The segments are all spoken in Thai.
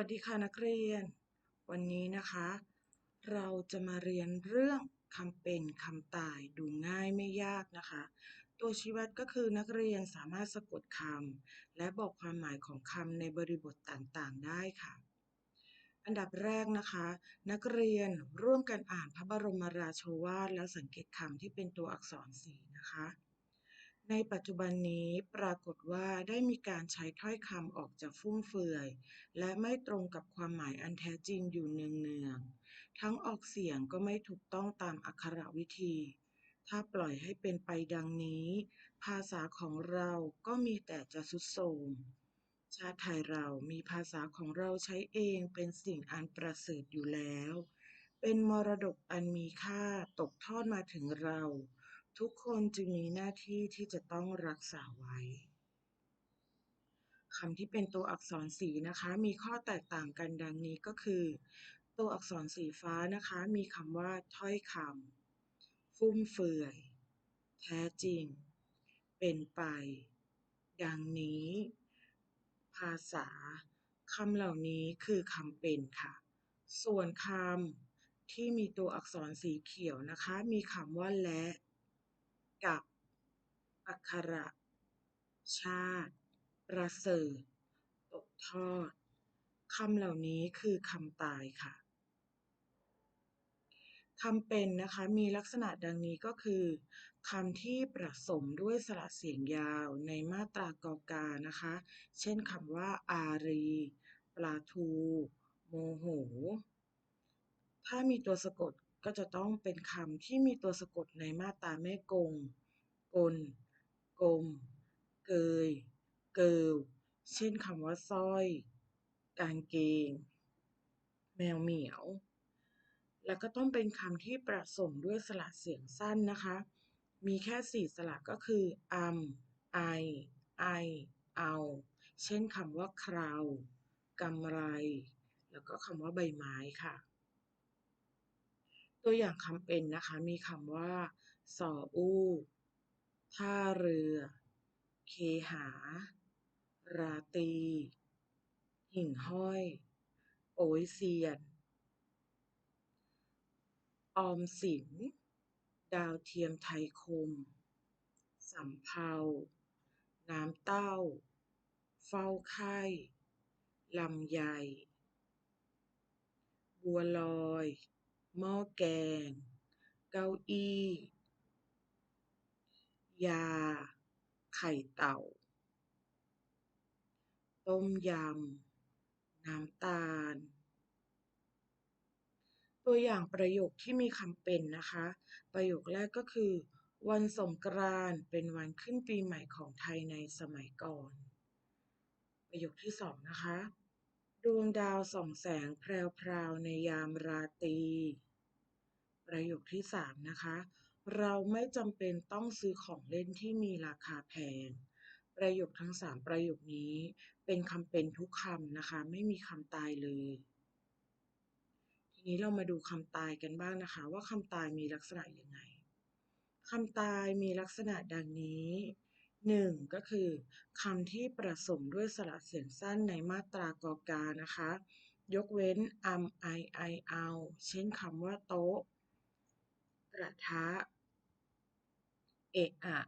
วัสดีค่ะนักเรียน วันนี้นะคะ เราจะมาเรียนเรื่องคำเป็นคำตายดูง่ายไม่ยากนะคะ ตัวชี้วัดก็คือนักเรียนสามารถสะกดคำและบอกความหมายของคำในบริบทต่างๆ ได้ค่ะ อันดับแรกนะคะ นักเรียนร่วมกันอ่านพระบรมราโชวาทแล้วสังเกตคำที่เป็นตัวอักษรสีนะคะ ในปัจจุบันนี้ปรากฏว่าได้มีการใช้ถ้อยคำออกจากฟุ่มเฟือย และไม่ตรงกับความหมายอันแท้จริงอยู่เนืองๆ ทั้งออกเสียงก็ไม่ถูกต้องตามอักขรวิธี ถ้าปล่อยให้เป็นไปดังนี้ ภาษาของเราก็มีแต่จะสุดโทรมชาติไทยเรามีภาษาของเราใช้เองเป็นสิ่งอันประเสริฐอยู่แล้ว เป็นมรดกอันมีค่าตกทอดมาถึงเรา ทุกคนจึงมีหน้าที่ที่จะต้องรักษาไว้คำที่เป็นตัวอักษรสีนะคะ มีข้อแตกต่างกันดังนี้ก็คือ ตัวอักษรสีฟ้านะคะ มีคำว่าถ้อยคำฟุ่มเฟือย แท้จริง เป็นไป ดังนี้ ภาษาคำเหล่านี้คือคำเป็นค่ะ ส่วนคำที่มีตัวอักษรสีเขียวนะคะ มีคำว่าและ กับ อักขระชาติ ประเสริฐตกทอดคำเหล่านี้คือคำตายค่ะคำเป็นนะคะมีลักษณะดังนี้ก็คือคำที่ประสมด้วยสระเสียงยาวในมาตรากอกานะคะ เช่นคำว่า อารี ปลาทู โมโห ถ้ามีตัวสะกด ก็จะต้องเป็นคำที่มีตัวสะกดในมาตราแม่กง กล กลม เกย เกิวเช่นคำว่าสร้อย กางเกง แมวเหมียว แล้วก็ต้องเป็นคำที่ประสมด้วยสระเสียงสั้นนะคะ มีแค่สี่สระก็คืออำไอ ไอ เอา เช่นคำว่าคราวกำไร แล้วก็คำว่าใบไม้ค่ะ ตัวอย่างคำเป็นนะคะ มีคำว่าสออู้ ท่าเรือ เคหา ราตี หิ่งห้อย โอยเซียน ออมสิน ดาวเทียมไทยคม สำเภา น้ำเต้า เฝ้าไข้ลำไย บัวลอย หม้อแกง เก้าอี้ ยา ไข่เต่า ต้มยำ น้ำตาล ตัวอย่างประโยคที่มีคำเป็นนะคะ ประโยคแรกก็คือ วันสงกรานต์เป็นวันขึ้นปีใหม่ของไทยในสมัยก่อน ประโยคที่สองนะคะ ดวงดาวส่องแสงแพรวๆในยามราตรีประโยคที่สามนะคะ เราไม่จำเป็นต้องซื้อของเล่นที่มีราคาแพง ประโยคทั้งสามประโยคนี้ เป็นคำเป็นทุกคำนะคะ ไม่มีคำตายเลย ทีนี้เรามาดูคำตายกันบ้างนะคะ ว่าคำตายมีลักษณะยังไงคำตายมีลักษณะดังนี้ หนึ่งก็คือคำที่ประสมด้วยสระเสียงสั้นในมาตรากอกานะคะ ยกเว้นอัมไอไอเอาเช่นคำว่าโต๊ะ กระทะ เอะอะ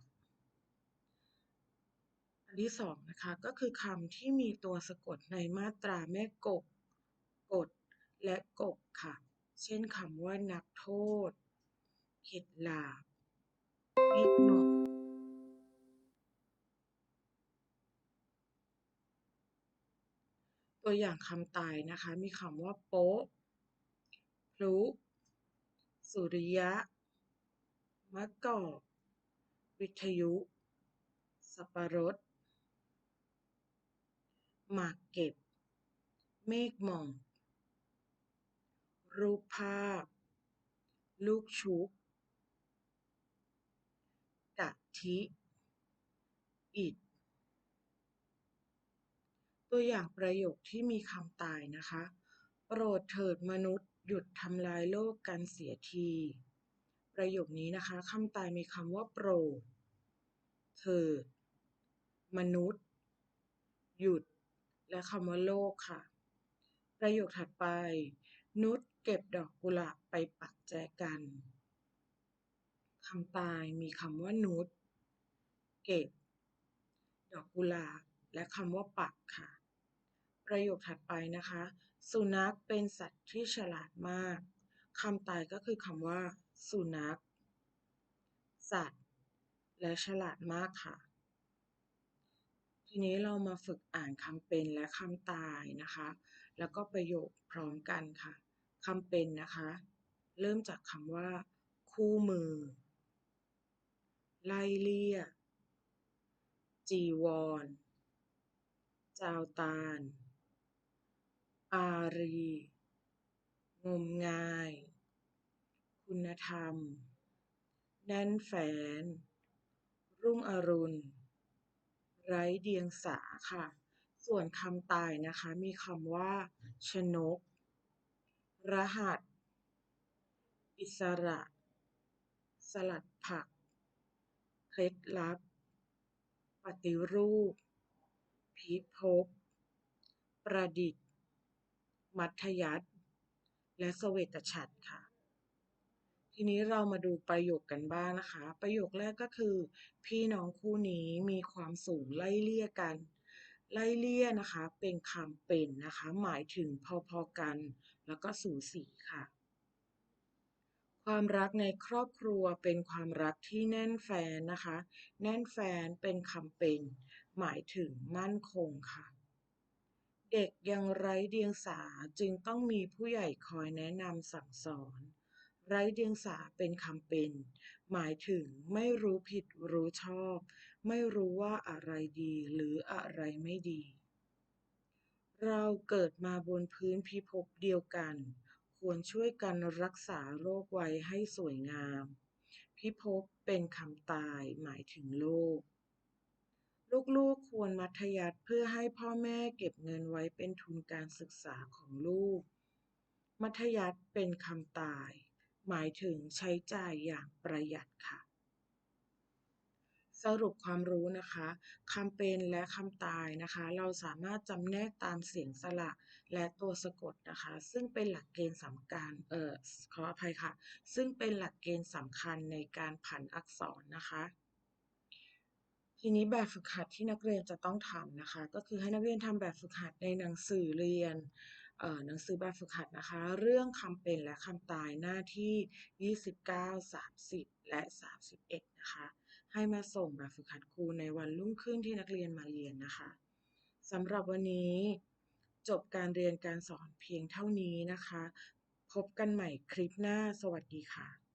อันที่สองนะคะ ก็คือคำที่มีตัวสะกดในมาตราแม่กบกด และกบค่ะ เช่นคำว่านักโทษ เข็ดหลาบเมฆหมอ ตัวอย่างคำตายนะคะ มีคำว่าโป๊ะพลุสุริยะ มะกอกวิทยุ สับปะรดหมากเก็บ เมฆหมอกรูปภาพ ลูกชุบกะทิ อิฐ ตัวอย่างประโยคที่มีคำตายนะคะ โปรดเถิดมนุษย์ หยุดทำลายโลกกันเสียที ประโยคนี้นะคะคำตายมีคำว่าโปรด เถิด มนุษย์ หยุด และคำว่าโลกค่ะ ประโยคถัดไป นุชเก็บดอกกุหลาบไปปักแจกันคำตายมีคำว่านุชเก็บ ดอกกุหลาบและคำว่าปักค่ะ ประโยคถัดไปนะคะ สุนัขเป็นสัตว์ที่ฉลาดมากคำตายก็คือคำว่า สุนัข สัตว์ และฉลาดมากค่ะ ทีนี้เรามาฝึกอ่านคำเป็นและคำตายนะคะ แล้วก็ประโยคพร้อมกันค่ะคำเป็นนะคะ เริ่มจากคำว่า คู่มือ ไล่เลี่ยจีวร จาวตาล อารีงมงาย คุณธรรม แน่นแฟนรุ่งอรุณ ไร้เดียงสาค่ะ ส่วนคำตายนะคะ มีคำว่า ชนก รหัส อิสระ สลัดผัก เคล็ดลับ ปฏิรูป พิภพ ประดิษฐ์ มัธยัสถ์และเสวตฉัตรค่ะ ทีนี้เรามาดูประโยคกันบ้างนะคะ ประโยคแรกก็คือ พี่น้องคู่นี้มีความสูงไล่เลี่ยกัน ไล่เลี่ยนะคะ เป็นคำเป็นนะคะ หมายถึงพอๆกัน แล้วก็สูสีค่ะ ความรักในครอบครัวเป็นความรักที่แน่นแฟนนะคะ แน่นแฟนเป็นคำเป็น หมายถึงมั่นคงค่ะ เด็กยังไร้เดียงสาจึงต้องมีผู้ใหญ่คอยแนะนำสั่งสอน ไร้เดียงสาเป็นคำเป็น หมายถึงไม่รู้ผิดรู้ชอบ ไม่รู้ว่าอะไรดีหรืออะไรไม่ดี เราเกิดมาบนพื้นพิภพเดียวกัน ควรช่วยกันรักษาโลกไว้ให้สวยงาม พิภพเป็นคำตายหมายถึงโลก ลูกๆควรมัธยัสถ์เพื่อให้พ่อแม่เก็บเงินไว้เป็นทุนการศึกษาของลูก มัธยัสถ์เป็นคำตาย หมายถึงใช้จ่ายอย่างประหยัดค่ะ สรุปความรู้นะคะคำเป็นและคำตายนะคะ เราสามารถจำแนกตามเสียงสระและตัวสะกดนะคะ ซึ่งเป็นหลักเกณฑ์สำคัญเอ่อขออภัยค่ะ ซึ่งเป็นหลักเกณฑ์สำคัญในการผันอักษรนะคะ ทีนี้แบบฝึกหัดที่นักเรียนจะต้องทำนะคะ ก็คือให้นักเรียนทำแบบฝึกหัดในหนังสือเรียนหนังสือแบบฝึกหัดนะคะ เรื่องคำเป็นและคำตายหน้าที่ 29 30 และ 31 นะคะ ให้มาส่งแบบฝึกหัดครูในวันรุ่งขึ้นที่นักเรียนมาเรียนนะคะสำหรับวันนี้ จบการเรียนการสอนเพียงเท่านี้นะคะ พบกันใหม่คลิปหน้า สวัสดีค่ะ